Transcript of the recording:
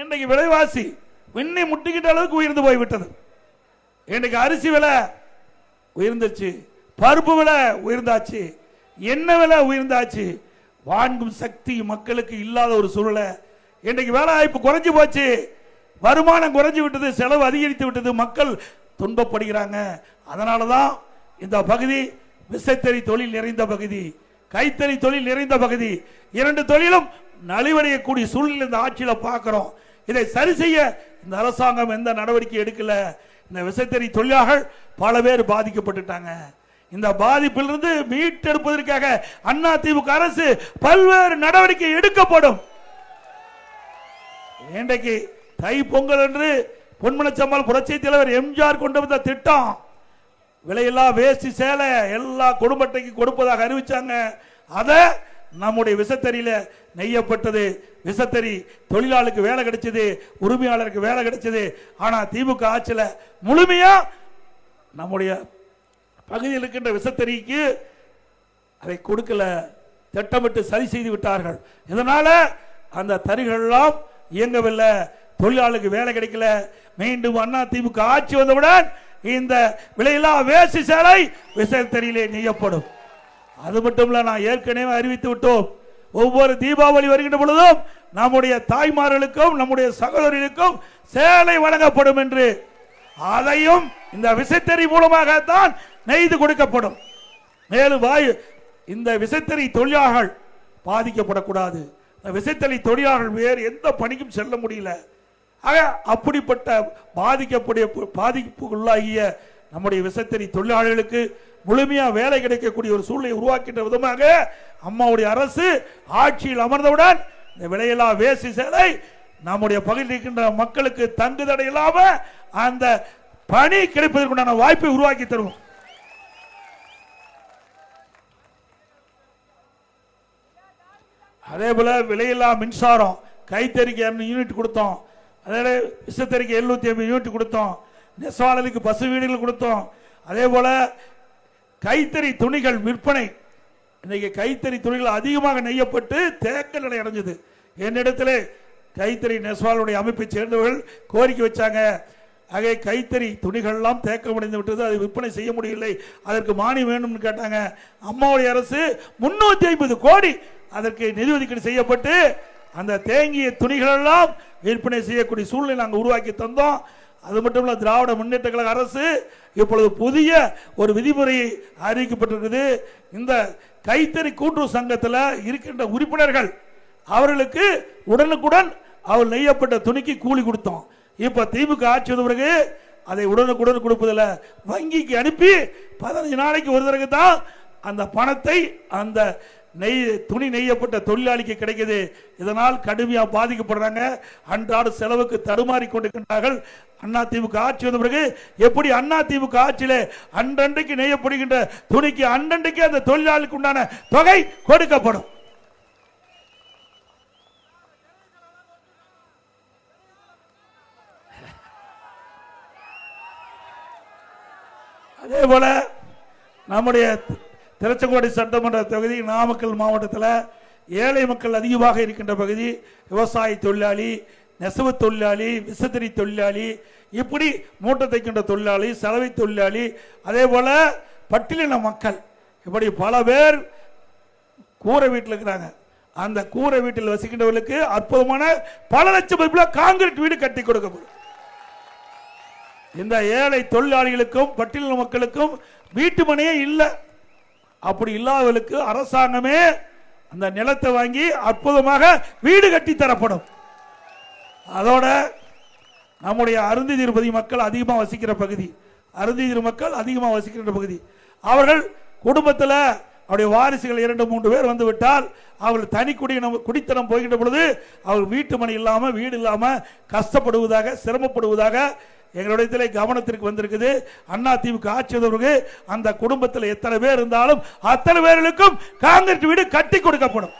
இன்றைக்கு விலைவாசி விண்ணை முட்டிக்கிட்ட அளவுக்கு உயர்ந்து போய்விட்டது. இன்றைக்கு அரிசி விலை உயர்ந்துச்சு பருப்பு விலை உயர்ந்தாச்சு எண்ணெய் விலை உயர்ந்தாச்சு வாங்கும் சக்தி மக்களுக்கு இல்லாத ஒரு சூழலை இன்றைக்கு வேலை வாய்ப்பு குறைஞ்சு போச்சு. வருமானம் குறைஞ்சு விட்டது செலவு அதிகரித்து விட்டது மக்கள் துன்பப்படுகிறாங்க. அதனால தான் இந்த பகுதி விசைத்தறி தொழில் நிறைந்த பகுதி கைத்தறி தொழில் நிறைந்த பகுதி இரண்டு தொழிலும் நலிவடையக்கூடிய சூழ்நிலை இந்த ஆட்சியில் பார்க்குறோம். இதை சரி செய்ய இந்த அரசாங்கம் எந்த நடவடிக்கை எடுக்கல. இந்த விசைத்தறி தொழிலாளர்கள் பல பேர் பாதிக்கப்பட்டுட்டாங்க. இந்த பாதிப்பிலிருந்து மீட்டெடுப்பதற்காக அண்ணா திமுக அரசு பல்வேறு நடவடிக்கை எடுக்கப்படும். இன்றைக்கு தை பொங்கல் என்று பொன்மனச்சம்மாள் புரட்சி தலைவர் எம்ஜிஆர் கொண்டு வந்த திட்டம் விலையெல்லாம் வேஷ்டி சேலை எல்லா குடும்பத்தைக்கு கொடுப்பதாக அறிவிச்சாங்க. அதை நம்முடைய விசத்தறியில நெய்யப்பட்டது. விசத்தறி தொழிலாளுக்கு வேலை கிடைச்சது உரிமையாளருக்கு வேலை கிடைச்சது. ஆனா திமுக ஆட்சியில முழுமையா நம்முடைய பகுதியில் இருக்கின்ற விசத்தறிக்கு அதை கொடுக்கல திட்டமிட்டு சரி செய்து விட்டார்கள். இதனால அந்த தறிகள் எல்லாம் இயங்கவில்லை தொழிலாளுக்கு வேலை கிடைக்கல. மீண்டும் அண்ணா திமுக ஆட்சி வந்தவுடன் இந்த விலையில்லா வேசி சேலை விசைத்தறியிலே நெய்யப்படும். அது மட்டும் இல்லை நான் ஏற்கனவே அறிவித்து விட்டோம். ஒவ்வொரு தீபாவளி வருகின்ற பொழுதும் நம்முடைய தாய்மார்களுக்கும் நம்முடைய சகோதரிகளுக்கும் சேலை வழங்கப்படும் என்று. அதையும் இந்த விசைத்தறி மூலமாகத்தான் நெய்து கொடுக்கப்படும். மேலும் வாயு இந்த விசைத்தறி தொழிலாளர்கள் பாதிக்கப்படக்கூடாது. இந்த விசைத்தறி தொழிலாளர்கள் வேறு எந்த பணிக்கும் செல்ல முடியல. ஆக அப்படிப்பட்ட பாதிக்கப்படைய பாதிப்புக்குள்ளாகிய நம்முடைய விசைத்தறி தொழிலாளர்களுக்கு முழுமையாக வேலை கிடைக்கக்கூடிய ஒரு சூழ்நிலை உருவாக்கின்ற விதமாக அம்மாவுடைய அரசு ஆட்சியில் அமர்ந்தவுடன் இந்த விலையில்லா வேசி சேலை நம்முடைய பகுதியில் இருக்கின்ற மக்களுக்கு தங்கு தடை இல்லாம அந்த பணி கிடைப்பதற்குண்டான வாய்ப்பை உருவாக்கி தருவோம். அதே போல விலையில்லா மின்சாரம் கைத்தறிக்கு யூனிட் கொடுத்தோம். அதே விசத்தறிக்கை எழுநூத்தி ஐம்பது யூனிட் கொடுத்தோம். நெசவாளருக்கு பசு வீடுகள் கொடுத்தோம். அதே போல கைத்தறி துணிகள் விற்பனை. இன்னைக்கு கைத்தறி துணிகள் அதிகமாக நெய்யப்பட்டு தேக்க நிலை அடைஞ்சது. என்னிடத்தில் கைத்தறி நெசவாளுடைய அமைப்பை சேர்ந்தவர்கள் கோரிக்கை வச்சாங்க. ஆகவே கைத்தறி துணிகள்லாம் தேக்கமடைந்து விட்டது. அதை விற்பனை செய்ய முடியவில்லை. அதற்கு மானியம் வேணும்னு கேட்டாங்க. அம்மாவுடைய அரசு முன்னூத்தி ஐம்பது கோடி அதற்கு நிதி ஒதுக்கீடு செய்யப்பட்டு அந்த தேங்கிய துணிகளெல்லாம் விற்பனை செய்யக்கூடிய சூழ்நிலை நாங்கள் உருவாக்கி தந்தோம். அது மட்டும் இல்லை திராவிட முன்னேற்ற கழக அரசு இப்பொழுது புதிய ஒரு விதிமுறை அறிவிக்கப்பட்டிருக்குது. இந்த கைத்தறி கூட்டுறவு சங்கத்தில் இருக்கின்ற உறுப்பினர்கள் அவர்களுக்கு உடனுக்குடன் அவர் நெய்யப்பட்ட துணிக்கு கூலி கொடுத்தோம். இப்போ திமுக ஆட்சி வந்த பிறகு அதை உடனுக்குடன் கொடுப்பதில் வங்கிக்கு அனுப்பி பதினஞ்சு நாளைக்கு ஒரு தடவை தான் அந்த பணத்தை அந்த நெய் துணி நெய்யப்பட்ட தொழிலாளிக்கு கிடைக்குது. இதனால் கடுமையாக பாதிக்கப்படுறாங்க. அன்றாட செலவுக்கு தடுமாறி கொண்டிருக்கின்றார்கள். அண்ணா திமுக ஆட்சி வந்த பிறகு எப்படி அண்ணா திமுக ஆட்சியில் அன்றன்றைக்கு நெய்யப்படுகின்ற துணிக்கு அன்றன்றைக்கு அந்த தொழிலாளிக்கு உண்டான தொகை கொடுக்கப்படும். அதே போல நம்முடைய திருச்செங்கோடு சட்டமன்ற தொகுதி நாமக்கல் மாவட்டத்தில் ஏழை மக்கள் அதிகமாக இருக்கின்ற பகுதி விவசாய தொழிலாளி நெசவு தொழிலாளி விசத்திரி தொழிலாளி இப்படி மூட்டை தைக்கின்ற தொழிலாளி சலவை தொழிலாளி அதே போல் பட்டியலின மக்கள். இப்படி பல பேர் கூரை வீட்டில் இருக்கிறாங்க. அந்த கூரை வீட்டில் வசிக்கின்றவர்களுக்கு அற்புதமான பல லட்சம் மதிப்புள்ள காங்கிரீட் வீடு கட்டி கொடுக்கப்படும். இந்த ஏழை தொழிலாளிகளுக்கும் பட்டியலின மக்களுக்கும் வீட்டு மனையே இல்லை. அப்படி இல்லாதவர்களுக்கு அரசாங்கமே அந்த நிலத்தை வாங்கி அற்புதமாக வீடு கட்டி தரப்படும். அதோட நம்முடைய அருந்தி திருப்பதி மக்கள் அதிகமாக வசிக்கிற பகுதி அருந்தி திரு மக்கள் அதிகமாக வசிக்கின்ற பகுதி. அவர்கள் குடும்பத்தில் அவருடைய வாரிசுகள் இரண்டு மூன்று பேர் வந்து விட்டால் அவர்கள் தனி குடியினம் குடித்தனம் போகின்ற பொழுது அவர் வீட்டு மனை இல்லாமல் வீடு இல்லாமல் கஷ்டப்படுவதாக சிரமப்படுவதாக எங்களுடைய கவனத்திற்கு வந்திருக்குது. அண்ணா திமுக ஆட்சியதவருக்கு அந்த குடும்பத்தில் எத்தனை பேர் இருந்தாலும் அத்தனை பேர்களுக்கும் காங்கிரஸ் வீடு கட்டி கொடுக்கப்படும்.